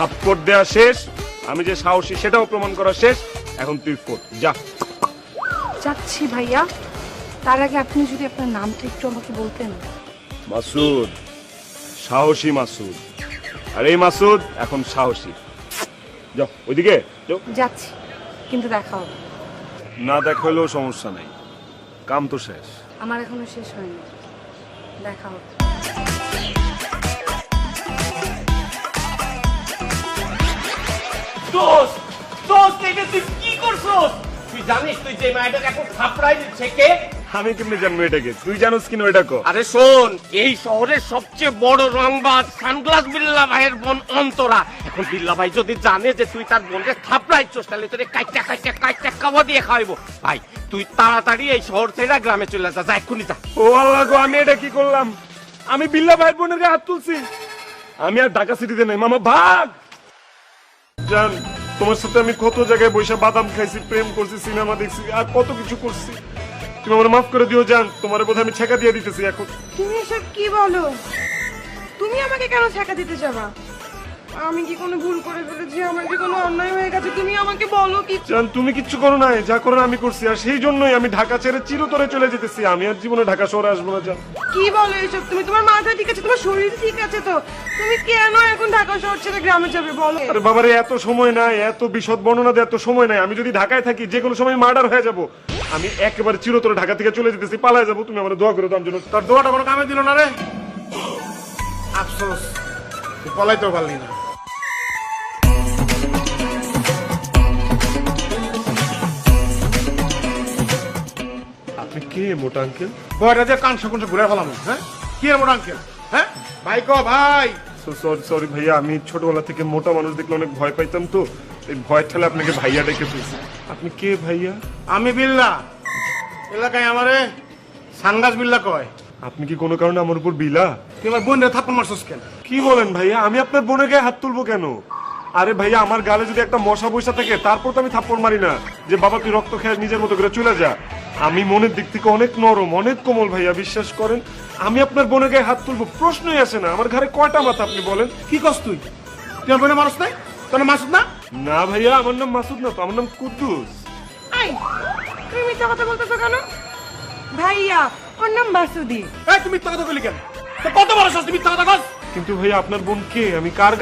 থাপ্পড় দেয়া শেষ। আমি যে সাহসী সেটাও প্রমাণ করা শেষ। এখন তুই ফোট যা। যাচ্ছি ভাইয়া। তার আগে আপনি যদি আপনার নামটা একটু আমাকে বলতেন। মাসুদ সাহসী মাসুদ। আর এই মাসুদ এখন সাহসী। যাও ওইদিকে। যাও। যাচ্ছি কিন্তু দেখা হবে। না দেখা হলেও সমস্যা নাই। কাম তো শেষ। আমার এখনও শেষ হয়নি। দেখা হবে। দোস্ত দোস্ত এটা তুই কি করছস? তুই জানিস তুই যে মাইটাকে এখন থাপড়াই দিচ্ছে কে? আমি কেমনি জানব এটাকে তুই জানোস কিনা এটা কো? আরে শোন এই শহরের সবচেয়ে বড় রংবাজ সানগ্লাস বিল্লা ভাইয়ের বোন অন্তরা। এখন বিল্লা ভাই যদি জানে যে তুই তার বোনকে থাপড়াইছস তাহলে তোরে কাইটা কাইটা কাইটা কাওয়া দিয়ে খাওয়াইবো। ভাই তুই তাড়াতাড়ি এই শহর ছেড়ে গ্রামে চলে যা যা এক্ষুনি যা। ও আল্লাহ গো আমি এটা কি করলাম? আমি বিল্লা ভাই বোনের হাত তুলছি। আমি আর ঢাকা সিটিতে নাই। মামা ভাগ! জান, তোমার সাথে আমি কত জায়গায় বসে বাদাম খাইছি, প্রেম করছি, সিনেমা দেখছি, আর কত কিছু করছি। তুমি আমার মাফ করে দিও জান, তোমার বোধহয় আমি ছেকা দিয়ে দিতেছি এখন। তুমি এসব কি বলো? তুমি আমাকে কেন ছেঁকা দিতে যাবা? আমি কি কোনো ভুল করে ফেলেছি? আমার কি কোনো অন্যায় হয়ে গেছে? তুমি আমাকে বলো কি জান তুমি কিচ্ছু করো নাই। যা করো আমি করছি। আর সেই জন্যই আমি ঢাকা ছেড়ে চিরতরে চলে যেতেছি। আমি আর জীবনে ঢাকা শহরে আসব না জান। কি বলো এসব? তুমি তোমার মাথা ঠিক আছে? তোমার শরীর ঠিক আছে তো? তুমি কেন এখন ঢাকা শহর ছেড়ে গ্রামে যাবে? বলো। আরে বাবারে এত সময় নাই এত বিশদ বর্ণনা দেওয়ার এত সময় নাই। আমি যদি ঢাকায় থাকি যে কোনো সময় মার্ডার হয়ে যাব। আমি একেবারে চিরতরে ঢাকা থেকে চলে যেতেছি। পালায় যাব। তুমি আমার দোয়া করে দাও জন্য। তোর দোয়াটা কোনো কামে দিল না রে? আফসোস। তুই পলাইতেও পারলি না। কে মোটা আঙ্কেল? বয়টা যে কান ঘুরে ফেলাম। হ্যাঁ? কি মোটা আঙ্কেল? হ্যাঁ? ভাই কো ভাই! সরি সরি ভাইয়া আমি ছোটবেলা থেকে মোটা মানুষ দেখলে অনেক ভয় পাইতাম তো। এই ভয় ঠেলে আপনাকে ভাইয়া ডেকে ফেলছি। আপনি কে ভাইয়া? আমি বিল্লা। এলাকায় আমারে সানগাস বিল্লা কয়। আপনি কি কোনো কারণে আমার উপর বিলা? তুই আমার থাপ্পড় মারছস কেন? কি বলেন ভাইয়া? আমি আপনার বোনের গায়ে হাত তুলবো কেন? আরে ভাইয়া আমার গালে যদি একটা মশা বৈশা থাকে তারপর তো আমি থাপ্পড় মারি না। যে বাবা তুই রক্ত খেয়ে নিজের মতো করে চলে যা। আমি মনের দিক থেকে অনেক নরম অনেক কোমল ভাইয়া বিশ্বাস করেন। আমি আপনার বোনের গায়ে হাত তুলবো প্রশ্নই আসে না। আমার ঘরে কয়টা মাথা আপনি বলেন? কি কস তুই? তুই আমার বোনের মানুষ নাই? তোর নাম মাসুদ না? না ভাইয়া আমার নাম মাসুদ না তো আমার নাম কুদ্দুস। আই তুমি মিথ্যা কথা বলতেছো কেন? ভাইয়া ওর নাম বাসুদি এই তুমি মিথ্যা কথা কইলি কেন? তো কত বড় শাস্তি মিথ্যা কথা কস? কিন্তু ভাইয়া আপনার বোন কে? আমি কার গায়ে